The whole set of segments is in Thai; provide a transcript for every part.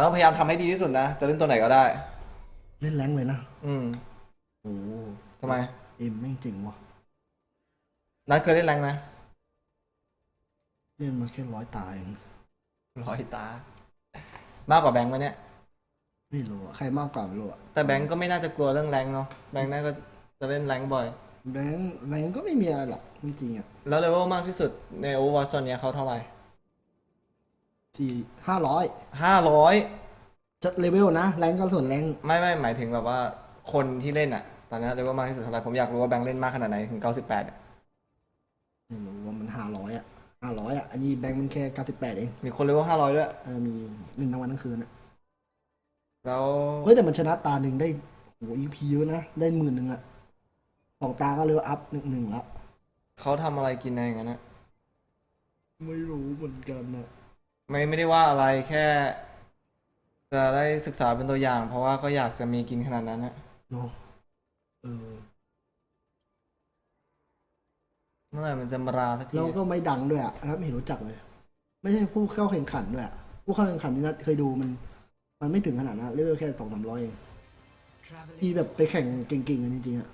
ต้องพยายามทำให้ดีที่สุดนะ จะเล่นตัวไหนก็ได้ เล่นแรงเลยนะ อืมโอ้ทำไม เอ็มแม่งเจ๋งว่ะ นัดเคยเล่นแรงไหมเล่นมาแค่ร้อยตายงร้อยตา มากกว่าแบงค์ไหมเนี่ย ไม่รู้อะใครมากกว่าไม่รู้อะแต่แบงค์ก็ไม่น่าจะกลัวเรื่องแรงเนาะ แบงค์น่าก็จะเล่นแรงบ่อย แบงค์แบงค์ก็ไม่มีอะไรหรอกจริงๆอะแล้วเลเวลมากที่สุดในโอเวอร์วอตตอนเนี้ยเขาเท่าไหร่ สี่ห้าร้อยห้าร้อยจะเลเวลนะแรงก็ส่วนแรงไม่ไม่หมายถึงแบบว่าคนที่เล่นอะตอนนี้เลเวลมากที่สุดเท่าไหร่ผมอยากรู้ว่าแบงค์เล่นมากขนาดไหนถึงเก้าสิบแปดไม่รู้ว่ามันห้าร้อยอะห้าร้อยอะอันนี้แบงค์มันแค่เก้าสิบแปดเองมีคนเลเวลห้าร้อยด้วยเออมีหนึ่งทั้งวันทั้งคืนอะแล้วเฮ้ยแต่มันชนะตาหนึ่งได้โหอีพีเยอะนะได้หมื่นหนึ่งอะสองตาก็เลเวลอัพหนึ่งหนึ่งละเขาทำอะไรกินในอย่างนั้นนะไม่รู้เหมือนกันนะ ไม่ไม่ได้ว่าอะไรแค่ จะได้ศึกษาเป็นตัวอย่าง เพราะว่าก็อยากจะมีกินขนาดนั้นนะเนาะเออ เมื่อไหร่มันจะมาราสักทีแล้วก็ไม่ดังด้วยอะนะครับไม่เห็นรู้จักเลย ไม่ใช่ผู้เข้าแข่งขันด้วยอะผู้เข้าแข่งขันที่นัดเคยดูมัน มันไม่ถึงขนาดนั้นเลเวลแค่สองสามร้อยเองที่แบบไปแข่งเก่งๆกันจริงๆอะ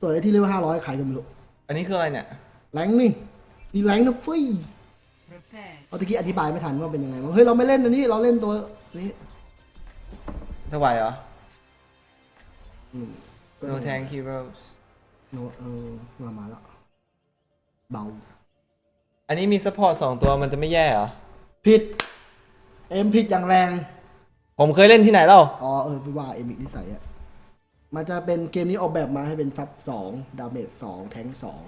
ส่วนไอ้ที่เลเวลห้าร้อยขายกันไม่รู้อันนี้คืออะไรเนี่ย แรงนี่นี่แรงนะเฟ้ย Prepare เอาตะกี้อธิบายไม่ทันว่าเป็นยังไงบ้างเฮ้ยเราไม่เล่นอันนี้เราเล่นตัวนี้จะไหวเหรอ อืม No Tank Heroes โนเออมามาแล้วเบาอันนี้มีซัพพอร์ตสองตัวมันจะไม่แย่เหรอ ผิด เอ็มผิดอย่างแรง ผมเคยเล่นที่ไหนเล่า อ๋อเออพี่ว่าเอ็มอีกนิสัยอะมันจะเป็นเกมนี้ออกแบบมาให้เป็นซับสองดาเมจสองแทงสอง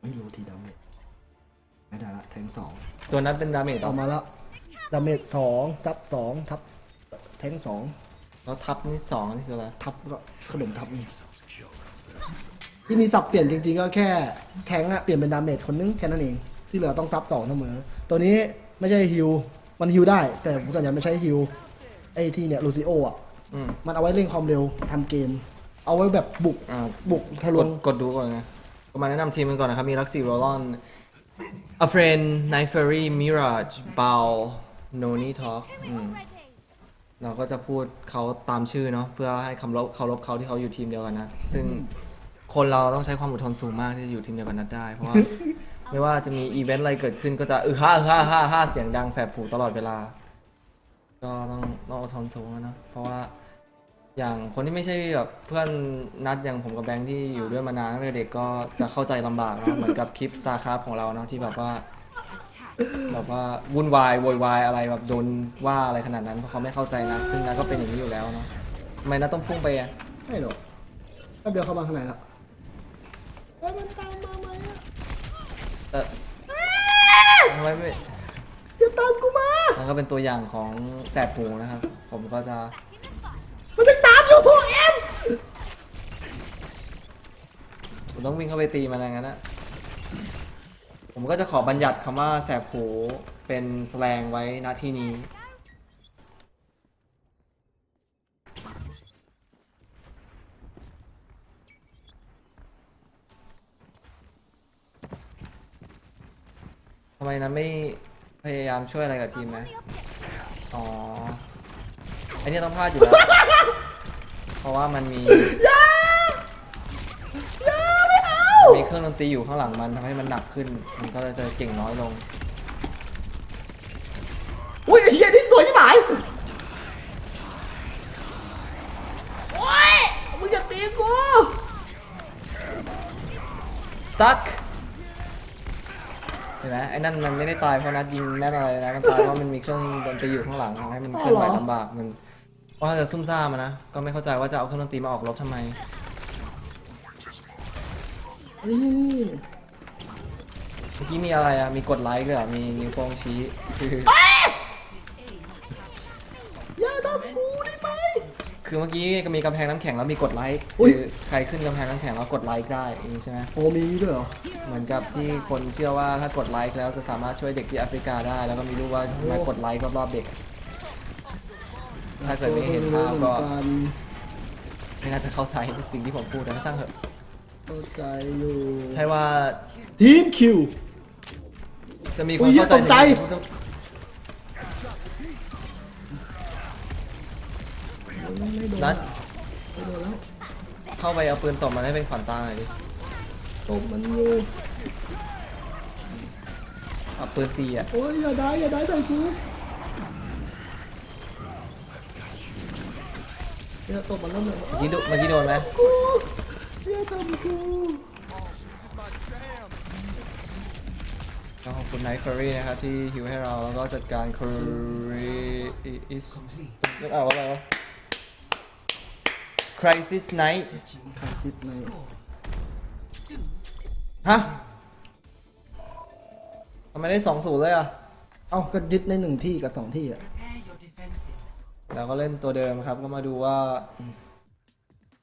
ไม่รู้ทีดาเมจ ไม่ได้ละแทงสองตัวนั้นเป็นดาเมจเหรอออกมาแล้วดาเมจสองซับสองทับแทงสองแล้วทับนี่สองนี่คืออะไรทับก็ขนมทับนี่ที่มีสับเปลี่ยนจริง ๆ ก็แค่แทงอะเปลี่ยนเป็นดาเมจคนนึงแค่นั้นเอง ที่เหลือต้องซับสองเสมอ ตัวนี้ไม่ใช่ฮิวมันฮิวได้ แต่ผมส่วนใหญ่ไม่ใช้ฮิวไอ้ที่เนี่ยลูซิโออะอืมมันเอาไว้เร่งความเร็วทำเกม เอาไว้แบบบุกอ่า บุกทะลกวดงกดดูก่อนนะก็มาแนะนำทีมกันก่อนนะครับ มีลักซี่โรลอน A Friend Night Fairy Mirage Bao Noni Talk อืมเราก็จะพูดเขาตามชื่อเนาะเพื่อให้คำรบเคารพเขาที่เขาอยู่ทีมเดียวกันนะ ซึ่งคนเราต้องใช้ความอดทนสูงมากที่จะอยู่ทีมเดียวกันนัดได้ เพราะว่า ไม่ว่าจะมีอีเวนต์อะไรเกิดขึ้นก็จะอือฮ่าอือฮ่าฮ่าฮ่าเสียงดังแสบหูตลอดเวลา ก็ต้องต้องอดทนสูงอะนะเพราะว่า อย่างคนที่ไม่ใช่แบบเพื่อนนัดอย่างผมกับแบงค์ที่อยู่ด้วยมานานตั้งแต่เด็กก็จะเข้าใจลำบากนะเหมือนกับคลิปซาคาของเราเนาะที่แบบว่า แบบว่าวุ่นวายโวยวายอะไรแบบโดนว่าอะไรขนาดนั้นเพราะเขาไม่เข้าใจนะซึ่งนัดก็เป็นอย่างนี้อยู่แล้วเนาะทำไมนัดต้องพุ่งไปอะไม่หรอกแป๊บเดียวเข้ามาข้างในละเฮ้ยมันตามมาไหมอะเออทำไมไม่อย่าตามกูมามันก็เป็นตัวอย่างของแสบหูนะครับ ผมก็จะ มันจะตามอยู่พวกเอ็มผมต้องวิ่งเข้าไปตีมันอย่างนั้นนะผมก็จะขอบัญญัติคำว่าแสบหูเป็นแสลงไว้ณที่นี้ ทำไมนั้นไม่พยายามช่วยอะไรกับทีมนะ อ๋อ ไอเนี้ยต้องพลาดอยู่แล้ว เพราะว่ามันมีมันมีเครื่องดนตรีอยู่ข้างหลังมันทำให้มันหนักขึ้น มันก็เลยจะเก่งน้อยลง อุ้ยไอ้เหี้ยนี่สวยที่หมายโอ้ยมึงอย่าตีกู stuck เห็นไหมไอ้นั่นมันไม่ได้ตายเพราะนัดยิงแม่นอะไรนะมันตายเพราะมันมีเครื่องดนตรีอยู่ข้างหลังทำให้มันเคลื่อนไหวลำบากมัน ว่าจะซุ่มซ่ามอะนะ ก็ไม่เข้าใจว่าจะเอาเครื่องดนตรีมาออกรบทำไมนี่เมื่อกี้มีอะไรอะมีกดไลค์ด้วยเหรอมีนิ้วโป้งชี้คืออย่าทำกูได้ไหม คือเมื่อกี้ก็มีกำแพงน้ำแข็งแล้วมีกดไลค์อุ๊ยคือใครขึ้นกำแพงน้ำแข็งแล้วกดไลค์ได้อย่างนี้ใช่ไหม โอ้มีด้วยเหรอ เหมือนกับที่คนเชื่อว่าถ้ากดไลค์แล้วจะสามารถช่วยเด็กที่แอฟริกาได้ แล้วก็มีรูปว่ามากดไลค์รอบๆเด็ก ถ้าเกิดไม่เห็นภาพก็เหมือนนไม่น่าจะเข้าใจในสิ่งที่ผมพูดแต่ก็ช่างเถอะเข้าใจอยู่ใช่ว่าทีมคิวจะมีคอุ๊นยเข้าใจตกใจสิ่งที่ผมพูดโอ้ยไม่โดนนัดไม่โดนแล้วเข้าไปเอาปืนตบมันให้เป็นขวัญตาหน่อยดิตบมันอยู่เอาปืนตีอะโอ้ยอย่าได้อย่าได้ใส่กู เนี่ยตบมันแล้วเนี่ยเมื่อกี้โดเมื่อกี้โดนไหมกูอย่าทำกูก็ขอบคุณไนท์คอรี่นะครับที่ฮิวให้เราแล้วก็จัดการคอรีอิสนึกออกว่าอะไรวะ Crisis Night ขาดสิบในฮะทำไมได้สองศูนย์เลยอะ เอาก็ยึดในหนึ่งที่กับสองที่อะ Prepare your defenses. เราก็เล่นตัวเดิมครับ ก็มาดูว่า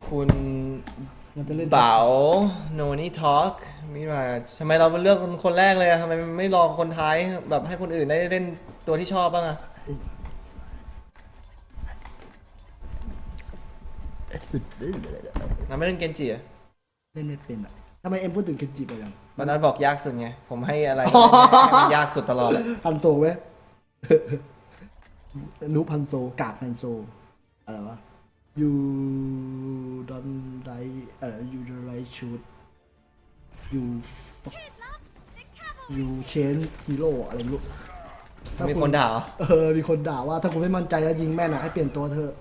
คุณมันจะเล่นเป๋าโนนี่ทอล์กมิราทำไมเราเลือกคนคนแรกเลยอะทำไมไม่รอคนท้ายแบบให้คนอื่นได้เล่นตัวที่ชอบบ้างอะเราไม่เล่นเกนจิอะเล่นไม่เป็นอะทำไมเอ็มพูดถึงเคนจิไปยังวันนั้นบอกยากสุดไง ผมให้อะไรให้มันยากสุดตลอดเลยพันโซไหม นูพันโซกาดพันโซอะไรวะ you don't like เอ่อ you don't like shoot you fuck you change hero อะไรไม่รู้ถ้ามีณคนด่าเหรอเออ มีคนด่าว่า ถ้าคุณไม่มั่นใจแล้วยิงแม่นอะให้เปลี่ยนตัวเถอะ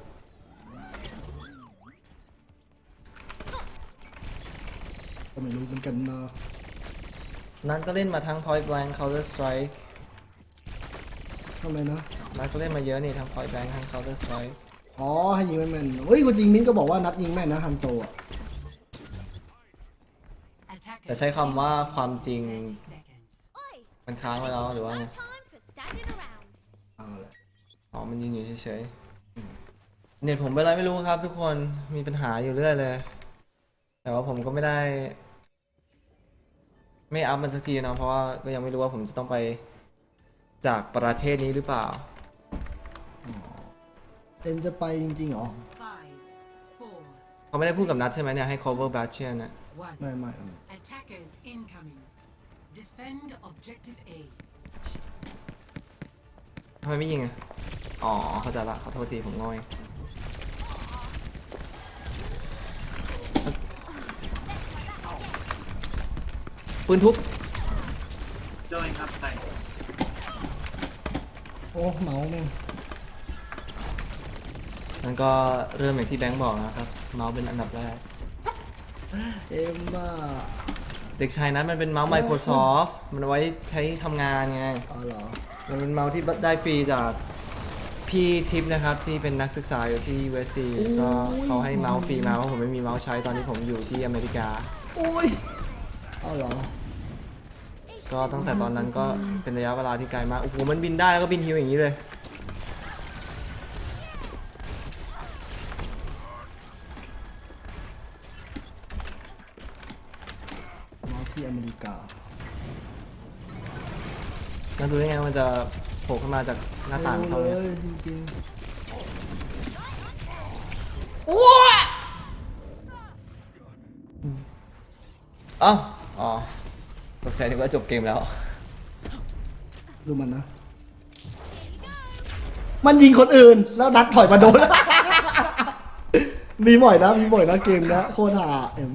ก็ไม่รู้เหมือนกันนะนัทก็เล่นมาทั้ง Point Blank Counter Strike ทำไมนะนัทก็เล่นมาเยอะนี่ทั้ง Point Blank ทั้ง Counter Strike อ๋อให้ยิงแม่นๆเฮ้ยคนยิงมิ้นก็บอกว่านัดยิงแม่นนะฮันโซอะ Attackers แต่ใช้คำว่าความจริง30 seconds. มันค้างไว้แล้วหรือว่าไง No time for standing around. เอาละอ๋อมันยืนอยู่เฉยๆเน็ตผมเป็นไรไม่รู้ครับ ทุกคนมีปัญหาอยู่เรื่อยเลย แต่ว่าผมก็ไม่ได้ ไม่อัพมันสักทีนะเพราะว่าก็ยังไม่รู้ว่าผมจะต้องไป จากประเทศนี้หรือเปล่าเอ็มจะไปจริงๆเหรอ Five, four, เขาไม่ได้พูดกับนัทใช่ไหมเนี่ยให้ cover b a t c h i a n นะ one. ไม่ไม่ไม่ Attackers incoming. Defend objective A. ทำไมไม่ยิงอะ อ๋อ เข้าใจละ ขอโทษทีผมง่อยปืนทุบโอ้ เมาส์แม่งมันก็เริ่มอย่างที่แบงค์บอกนะครับ เมาส์เป็นอันดับแรก เอ็มว่าเด็กชายนั้นมันเป็นเมาส์ Microsoft มันเอาไว้ใช้ทำงานไง อ๋อเหรอมันเป็นเมาส์ที่ได้ฟรีจากพี่ทิปนะครับที่เป็นนักศึกษาอยู่ที่ USC ก็เขาให้เมาส์ฟรีมาเพราะผมไม่มีเมาส์ใช้ตอนที่ผมอยู่ที่อเมริกาโอ้ยเอาเหรอ ก็ตั้งแต่ตอนนั้นก็เป็นระยะเวลาที่ไกลมาก โอ้โห มันบินได้แล้วก็บินฮิวอย่างนี้เลยเมาส์ที่อเมริกาแล้วดูได้ไงว่ามันจะโผล่ขึ้นมาจากหน้าต่างไม่ช่องรู้เนี้เลยยจริงเอ้าอ๋อ ตกใจนึกว่าจบเกมแล้วๆดูมันนะ มันยิงคนอื่น แล้วนัดถอยมาโดน มีบ่อยนะ มีบ่อยนะเกมนะโคตรห่าเอ็ม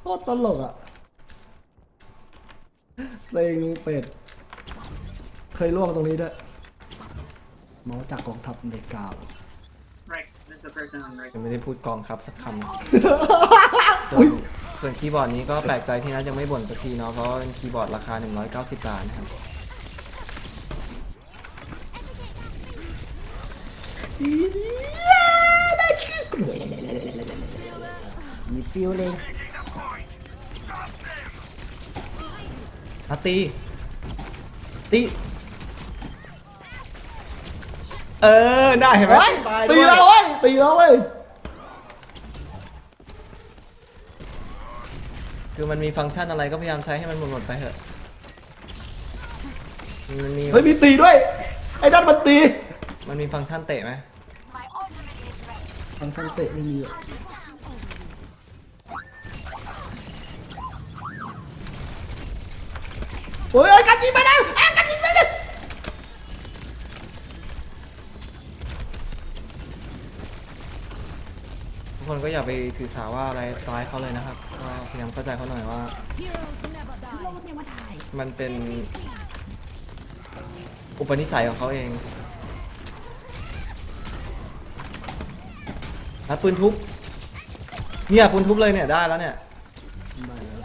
โคตรตลกอะเพลงเป็ด เคยล่วงตรงนี้ด้วยเมาส์จากกองทัพอเมริกา Right, that's the person on right. ยังไม่ได้พูดกองครับสักคำส่วน ส่วนคีย์บอร์ดนี้ก็แปลกใจที่นัทยังไม่บ่นสักทีเนาะเพราะเป็นคีย์บอร์ดราคา 190บาทนะครับมีฟิลเลยนัทตี ตี เออ ได้เห็นไหมเฮ้ยตายตีด้วยแล้วเว้ยตีแล้วเว้ย คือมันมีฟังก์ชันอะไรก็พยายามใช้ให้มันหมดๆไปเถอะมันมีเฮ้ยมีตีด้วย ไอ้ด้านมันตีมันมีฟังก์ชันเตะไหมทางทางเตะไม่มีอะโอ้ยไอ้กันยิงมาแล้วไอ้กั กคนก็อย่าไปถือสาว่าอะไรร้ายเขาเลยนะครับก็พยายามเข้าใจเขาหน่อยว่า Heroes never die. มันเป็น อุปนิสัยของเขาเองแล้วปืนทุบเนี่ยปืนทุบเลยเนี่ยได้แล้วเนี่ยได้แล้ว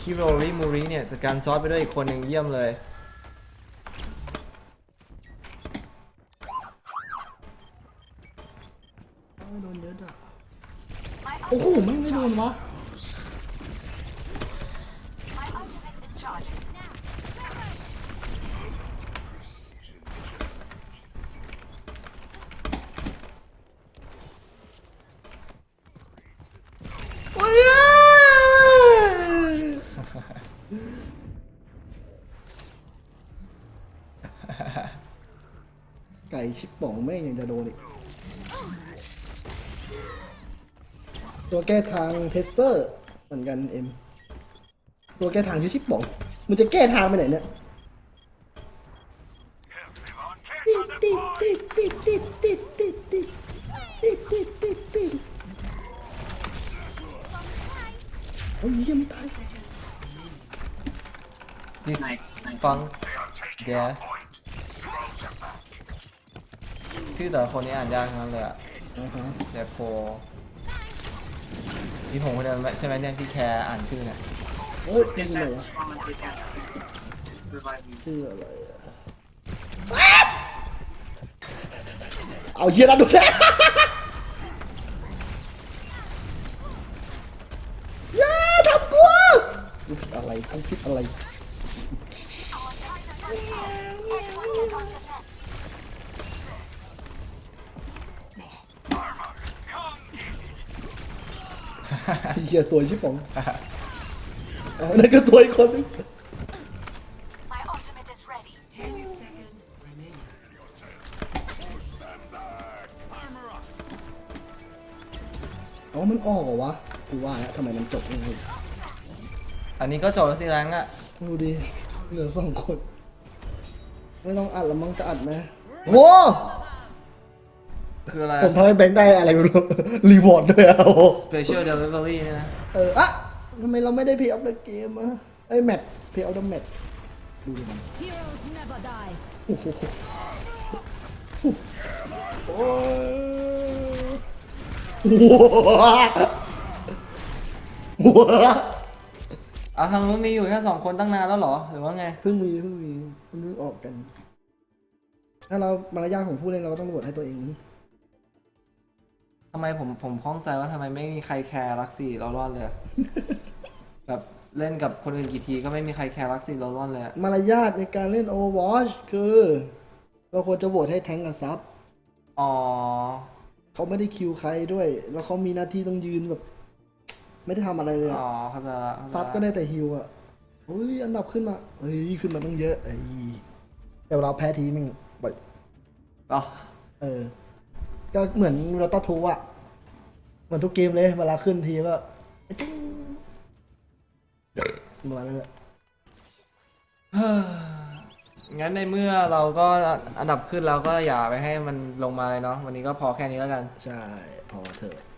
คิโรริมูริเนี่ยจัดการซอสไปด้วยอีกคนหนึ่งเยี่ยมเลย ไม่โดนเยอะอะโอ้โหไม่ไม่โดนวะโอ้ยไก่ชิ ป่องแม่งยังจะโดนอีก ตัวแก้ทางเทสเซอร์เหมือนกันเอ็ม ตัวแก้ทางชื่อชิปป๋อง มันจะแก้ทางไปไหนเนี่ยติดติดติดติดติดติดติดติดติดติดติดติดโอ้ยยี่ยมตายดิส Nice, nice. ฟังแก ชื่อแต่ละคนนี้อ่านยากทั้งนั้นเลยอะอ่าฮะแดโพมีผมคนเดียวใช่ไหมเนี่ยที่แคร์อ่านชื่อเนี่ยเอ้ย Get ชื่ออะไร that วะ one and take that. Revive me. ชื่ออะไรอะเอาเยี่ยนะดูแลอย่าทำกูดูผิดอะไรทำผิดอะไร ฮียตัวชิบป๋องเอานั่นก็ตัวอีกคนนึง My ultimate is ready. Ten seconds remaining. อ๋อมันออกเหรอวะ กูว่าแล้วทำไมมันจบยังไงอันนี้ก็จบแล้วสิแรงอะดูดิ เหลือสองคน ไม่ต้องอัดแล้วมั้งจะอัดไหมโอ้ คืออะไร ผมทำให้แบงค์ได้อะไรไม่รู้ รีวอร์ดด้วยอะโอ้ Special Delivery เนี่ยนะ เอออะทำไมเราไม่ได้เพย์ออฟเดอะเกมอะไอ้แมทเพย์ออฟเดอะแมทดูดิมัน Heroes never die. โอ้โหโอ้ยโอ้โหเอาทางนู้นมีอยู่แค่สองคนตั้งนานแล้วเหรอ หรือว่าไง เพิ่งมีเพิ่งมีเพิ่งออกกัน ถ้าเรามารยาทของผู้เล่นเราก็ต้องโหวตให้ตัวเองนี่ ทำไมผมผมข้องใจว่าทำไมไม่มีใครแคร์รักสี่เรารอดเลยอะ แบบเล่นกับคนอื่นกี่ทีก็ไม่มีใครแคร์รักสี่เรารอดเลยอะมารยาทในการเล่น Overwatch คือ เราควรจะโหวตให้แทงกับซับอ๋อเขาไม่ได้คิวใครด้วย แล้วเขามีหน้าที่ต้องยืนแบบ ไม่ได้ทำอะไรเลยอะอ๋อเข้าใจละเข้าใจละซับก็ได้แต่ฮิวอะเฮ้ยอันดับขึ้นมาเฮ้ยขึ้นมาตั้งเยอะไอ้แต่เวลาแพ้ทีแม่งบ่อยอ๋อเออ ก็เหมือนเราต้าทูอะเหมือนทุกเกมเลย เวลาขึ้นทีก็ติ้งประมาณนั้นแหละเฮ้องั้นในเมื่อเราก็อันดับขึ้นเราก็อย่าไปให้มันลงมาเลยเนาะวันนี้ก็พอแค่นี้แล้วกัน ใช่ พอเถอะ